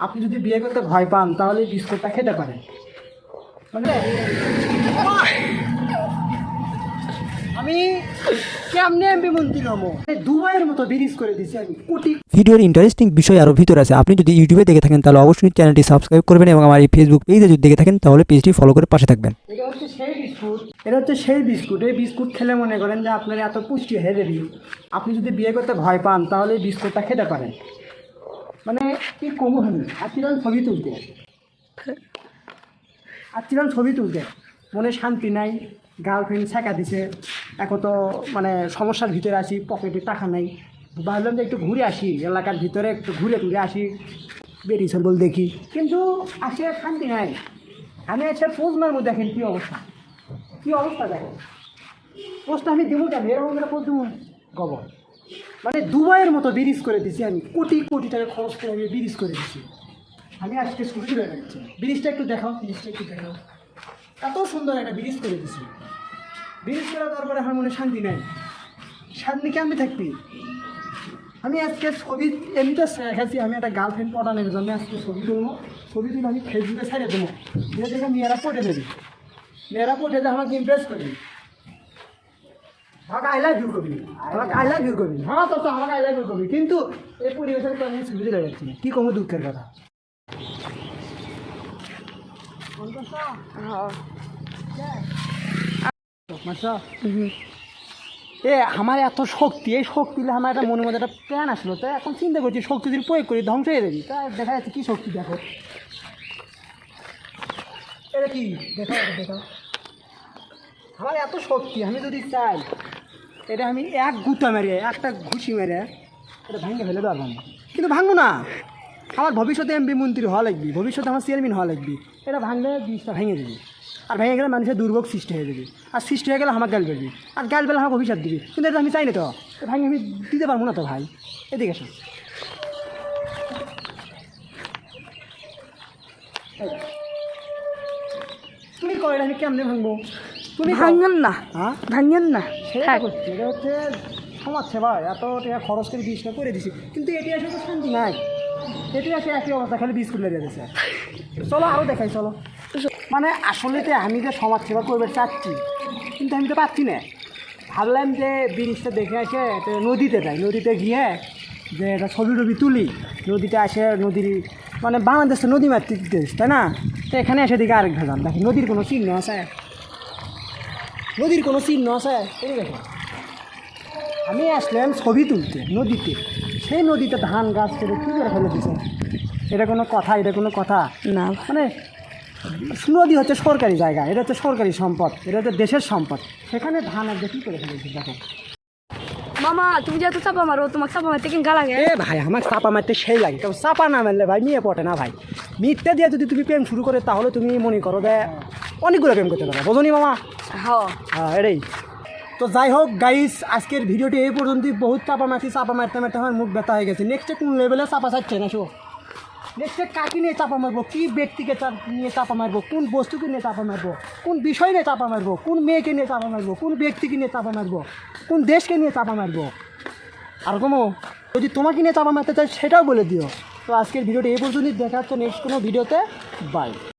আপনি যদি বিয়ে করতে ভয় পান তাহলে বিস্কুটটা খেতে পারেন। মানে আমি কেমনে এমপি মন্ত্রী হব? দুবাইয়ের মতো ব্রিজ করে দিছি আমি কোটি ভিডিওর ইন্টারেস্টিং বিষয় আরও ভিতরে আছে। আপনি যদি ইউটিউবে দেখে থাকেন তাহলে অবশ্যই চ্যানেলটি সাবস্ক্রাইব করবেন এবং আমার এই ফেসবুক পেজে যদি দেখে থাকেন তাহলে পেজটি ফলো করে পাশে থাকবেন। এটা হচ্ছে সেই বিস্কুট। এটা হচ্ছে সেই বিস্কুট। এই বিস্কুট খেলে মনে করেন যে আপনার এত পুষ্টি হয়ে যাবি আপনি যদি বিয়ে করতে ভয় পান তাহলে এই বিস্কুটটা খেতে পারেন। মানে কি কমু হয়নি আচ্ছিলাম ছবি তুলতে। আচ্ছিলাম ছবি তুলতে। মনে শান্তি নাই গার্লফ্রেন্ড ছেঁকা দিছে। এখন তো মানে সমস্যার ভিতরে আসি পকেটে টাকা নাই। ভাবলাম যে একটু ঘুরে আসি, এলাকার ভিতরে একটু ঘুরে ঘুরে আসি, বেরিয়েছে বল দেখি। কিন্তু আসে শান্তি নাই। আমি আজকে পোজ মারবো দেখেন কী অবস্থা। কী অবস্থা দেখেন? পোস্টটা আমি দেবো কেন? এরকম করে পোস্ট দেবো গবর মানে দুবাইয়ের মতো ব্রিজ করে দিছি আমি। কোটি কোটি টাকা খরচ করে আমি ব্রিজ করে দিছি। আমি আজকে ছুটি তুলে রাখছি ব্রিজটা একটু দেখাও, ব্রিজটা একটু দেখাও। এত সুন্দর একটা ব্রিজ করে দিছি। ব্রিজ করে তারপরে আমার মনে শান্তি নাই। শান্তি কে আমি থাকবি? আমি আজকে ছবি এমনিতে রেখেছি আমি একটা গার্লফ্রেন্ড পটানোর জন্য আজকে ছবি তুলবো। ছবি তুলে আমি ফেসবুকে ছাড়িয়ে দেবো। দিয়ে দেখে মেয়েরা পটে দেবে। মেয়েরা পটে দিয়ে আমাকে ইমপ্রেস করবি। ইউ করবি। হ্যাঁ তো তো করবি। কিন্তু এই পরিবেশের তো এ, আমার এত শক্তি, এই শক্তি আমার একটা মনের মধ্যে একটা প্ল্যান আসলো। তাই এখন চিন্তা করছি, শক্তি যদি প্রয়োগ করি, ধ্বংস হয়ে যাবি। তা দেখা যাচ্ছে কী শক্তি, দেখো। এটা কি? দেখো দেখো। আমার এত শক্তি, আমি যদি চাই এটা আমি এক গুতা মেরে, একটা ঘুষি মেরে, এটা ভাঙে ফেলে পারব না কিন্তু ভাঙবো না। আমার ভবিষ্যতে এমপি মন্ত্রী হওয়া লাগবে, ভবিষ্যতে আমার চেয়ারম্যান হওয়া লাগবে। এটা ভাঙলে জিনিসটা ভেঙে দেবে আর ভেঙে গেলে মানুষের দুর্ভোগ সৃষ্টি হয়ে যাবে। আর সৃষ্টি হয়ে গেলে আমার গাল বেরবি। আর গাল বেলে আমাকে অভিশাপ দিবি। কিন্তু এটা আমি চাই না তো। ভাঙে আমি দিতে পারব না তো ভাই। এদিকে এই। তুমি কো এটা আমি কেমনে ভাঙবো। ভাঙেন না। হ্যাঁ? ভাঙেন না। সেটা করছি এটা হচ্ছে সমাজ সেবা এত টাকা খরচ করে বিজটা করে দিছি। কিন্তু এটি আসে তো শান্তি নাই। এটি আসে একই অবস্থা খালি বিস্কুট লেগে দিয়েছে। চলো আরও দেখাই চলো। মানে আসলেতে আমি যে সমাজ সেবা করবে চাচ্ছি কিন্তু আমি তো পাচ্ছি না। ভাবলাম যে ব্রিজটা দেখে আসে নদীতে যাই নদীতে গিয়ে যে এটা ছবি টবি তুলি। নদীতে আসে নদীর মানে বাংলাদেশ তো নদী মাতৃক দেশ তাই না? তো এখানে এসে দিকে আরেক ভেজাল। দেখি নদীর কোনো চিহ্ন আছে? নদীর কোনো চিহ্ন আছে। কোনো দেখো। আমি আসলাম ছবি তুলতে নদীতে। সেই নদীতে ধান গাছ করে কী করে ফেলে দিছে? এটা কোনো কথা এটা কোনো কথা? না। মানে নদী হচ্ছে সরকারি জায়গা এটা হচ্ছে সরকারি সম্পদ এটা হচ্ছে দেশের সম্পদ। সেখানে ধান একদম কী করে ফেলেছে দেখো। মামা তুমি যেহেতু চাপা মারো তোমাকে চাপা মারতে কেন গা লাগে? এ ভাই আমার চাপা মারতে সেই লাগে। কারণ চাপা না মারলে ভাই নিয়ে পটে না ভাই। মিথ্যে দিয়ে যদি তুমি প্রেম শুরু করে তাহলে তুমি মনে করো যে অনেকগুলো প্রেম করতে পারো বোঝনি মামা? হ্যাঁ এটাই। তো যাই হোক গাইস আজকের ভিডিওটি এই পর্যন্তই। বহুত চাপা মারছি চাপা মারতে মারতে আমার মুখ ব্যথা হয়ে গেছে। নেক্সটে কোন লেভেলে চাপা চাচ্ছেন না শো নেক্সটে কাকে নিয়ে চাপা মারবো? কী ব্যক্তিকে নিয়ে চাপা মারবো? কোন বস্তুকে নিয়ে চাপা মারবো? কোন বিষয় নিয়ে চাপা মারবো? কোন মেয়েকে নিয়ে চাপা মারবো? কোন ব্যক্তিকে নিয়ে চাপা মারবো? কোন দেশকে নিয়ে চাপা মারবো? আর কোনো যদি তোমাকে নিয়ে চাপা মারতে চাই, সেটাও বলে দিও। তো আজকের ভিডিওটি এই পর্যন্তই। দেখা হচ্ছে নেক্সট কোনো ভিডিওতে। বাই